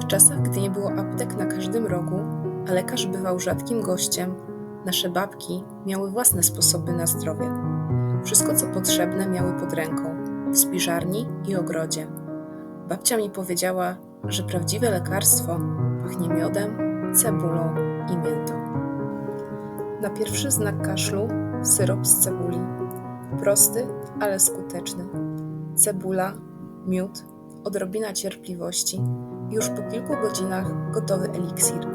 W czasach, gdy nie było aptek na każdym rogu, a lekarz bywał rzadkim gościem, nasze babki miały własne sposoby na zdrowie. Wszystko, co potrzebne, miały pod ręką w spiżarni i ogrodzie. Babcia mi powiedziała, że prawdziwe lekarstwo pachnie miodem, cebulą i miętą. Na pierwszy znak kaszlu syrop z cebuli. Prosty, ale skuteczny. Cebula, miód, odrobina cierpliwości i już po kilku godzinach gotowy eliksir.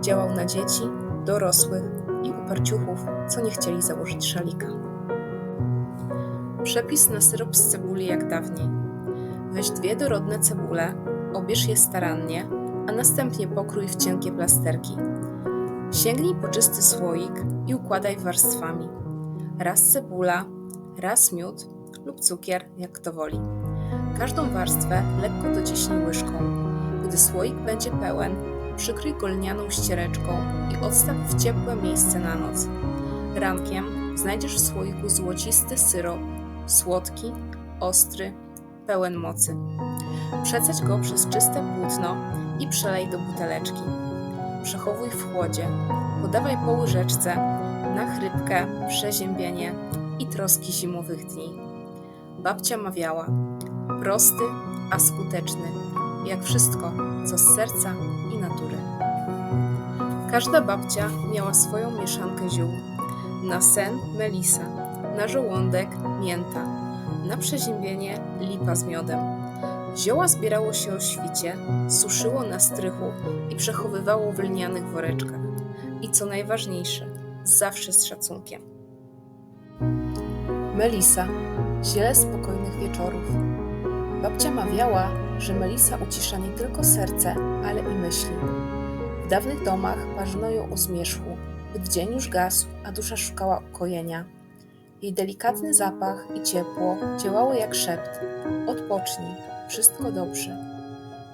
Działał na dzieci, dorosłych i uparciuchów, co nie chcieli założyć szalika. Przepis na syrop z cebuli jak dawniej. Weź dwie dorodne cebule, obierz je starannie, a następnie pokrój w cienkie plasterki. Sięgnij po czysty słoik i układaj warstwami. Raz cebula, raz miód lub cukier, jak kto woli. Każdą warstwę lekko dociśnij łyżką. Gdy słoik będzie pełen, przykryj go lnianą ściereczką i odstaw w ciepłe miejsce na noc. Rankiem znajdziesz w słoiku złocisty syrop, słodki, ostry, pełen mocy. Przeceć go przez czyste płótno i przelej do buteleczki. Przechowuj w chłodzie. Podawaj po łyżeczce na chrypkę, przeziębienie i troski zimowych dni. Babcia mawiała: prosty, a skuteczny, jak wszystko, co z serca i natury. Każda babcia miała swoją mieszankę ziół. Na sen melisa, na żołądek mięta, na przeziębienie lipa z miodem. Zioła zbierało się o świcie, suszyło na strychu i przechowywało w lnianych woreczkach. I co najważniejsze, zawsze z szacunkiem. Melisa, ziele spokojnych wieczorów. Babcia mawiała, że melisa ucisza nie tylko serce, ale i myśli. W dawnych domach parzono ją o zmierzchu, gdy dzień już gasł, a dusza szukała ukojenia. Jej delikatny zapach i ciepło działały jak szept. Odpocznij, wszystko dobrze.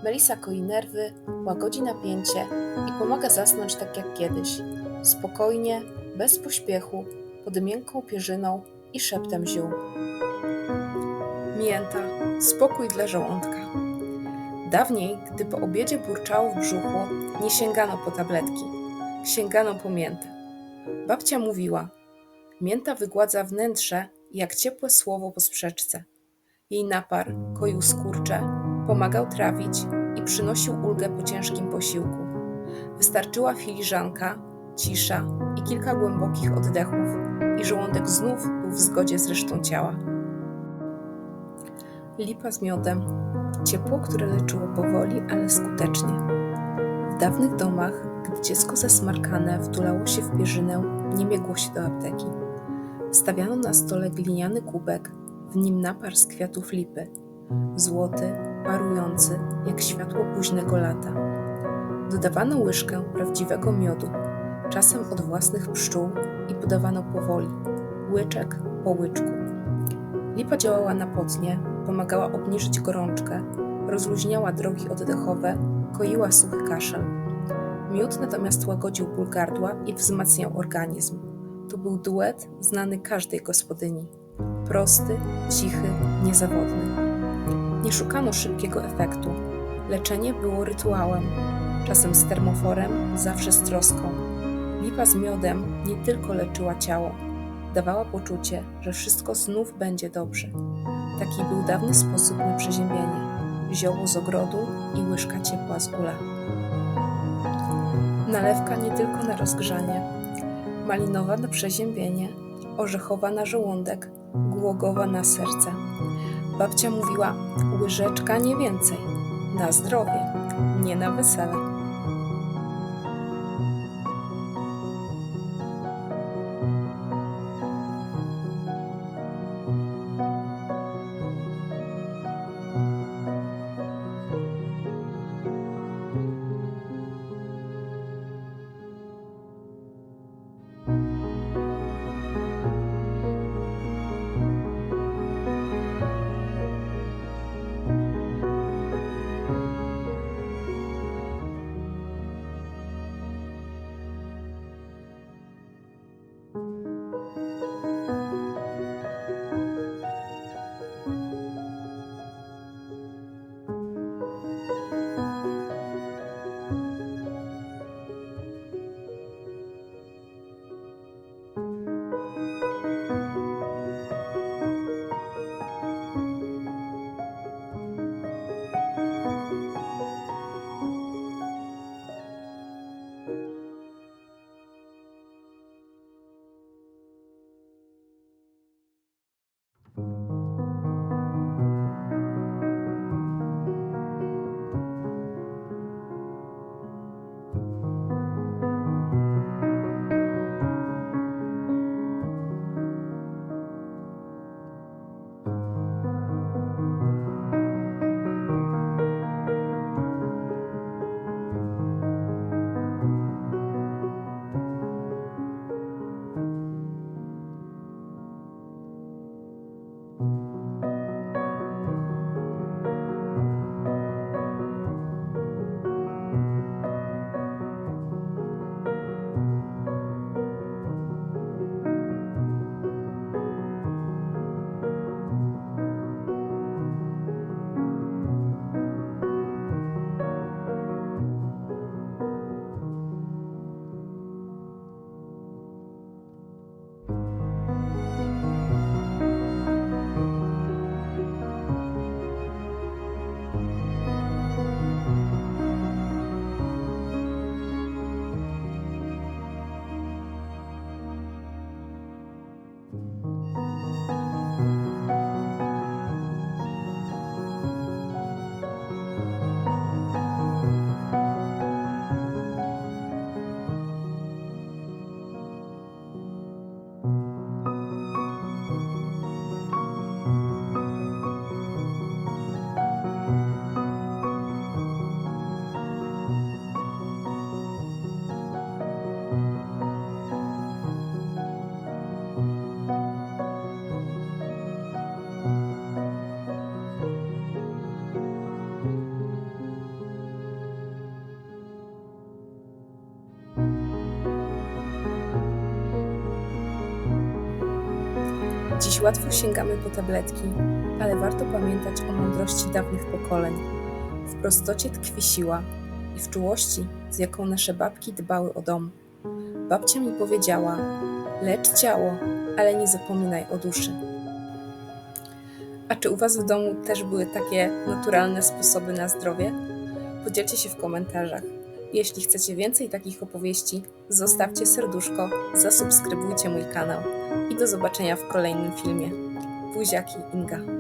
Melisa koi nerwy, łagodzi napięcie i pomaga zasnąć tak jak kiedyś. Spokojnie, bez pośpiechu, pod miękką pierzyną i szeptem ziół. Mięta, spokój dla żołądka. Dawniej, gdy po obiedzie burczało w brzuchu, nie sięgano po tabletki, sięgano po miętę. Babcia mówiła: Mięta wygładza wnętrze jak ciepłe słowo po sprzeczce. Jej napar koił skurcze, pomagał trawić i przynosił ulgę po ciężkim posiłku. Wystarczyła filiżanka, cisza i kilka głębokich oddechów, i żołądek znów był w zgodzie z resztą ciała. Lipa z miodem, ciepło, które leczyło powoli, ale skutecznie. W dawnych domach, gdy dziecko zasmarkane wtulało się w pierzynę, nie biegło się do apteki. Stawiano na stole gliniany kubek, w nim napar z kwiatów lipy, złoty, parujący, jak światło późnego lata. Dodawano łyżkę prawdziwego miodu, czasem od własnych pszczół i podawano powoli, łyczek po łyczku. Lipa działała na potnie, pomagała obniżyć gorączkę, rozluźniała drogi oddechowe, koiła suchy kaszel. Miód natomiast łagodził ból gardła i wzmacniał organizm. To był duet znany każdej gospodyni. Prosty, cichy, niezawodny. Nie szukano szybkiego efektu. Leczenie było rytuałem, czasem z termoforem, zawsze z troską. Lipa z miodem nie tylko leczyła ciało, dawała poczucie, że wszystko znów będzie dobrze. Taki był dawny sposób na przeziębienie. Zioło z ogrodu i łyżka ciepła z ula. Nalewka nie tylko na rozgrzanie. Malinowa na przeziębienie, orzechowa na żołądek, głogowa na serce. Babcia mówiła, łyżeczka nie więcej. Na zdrowie, nie na wesele. Łatwo sięgamy po tabletki, ale warto pamiętać o mądrości dawnych pokoleń. W prostocie tkwi siła i w czułości, z jaką nasze babki dbały o dom. Babcia mi powiedziała: lecz ciało, ale nie zapominaj o duszy. A czy u Was w domu też były takie naturalne sposoby na zdrowie? Podzielcie się w komentarzach. Jeśli chcecie więcej takich opowieści, zostawcie serduszko, zasubskrybujcie mój kanał i do zobaczenia w kolejnym filmie. Buziaki Inga.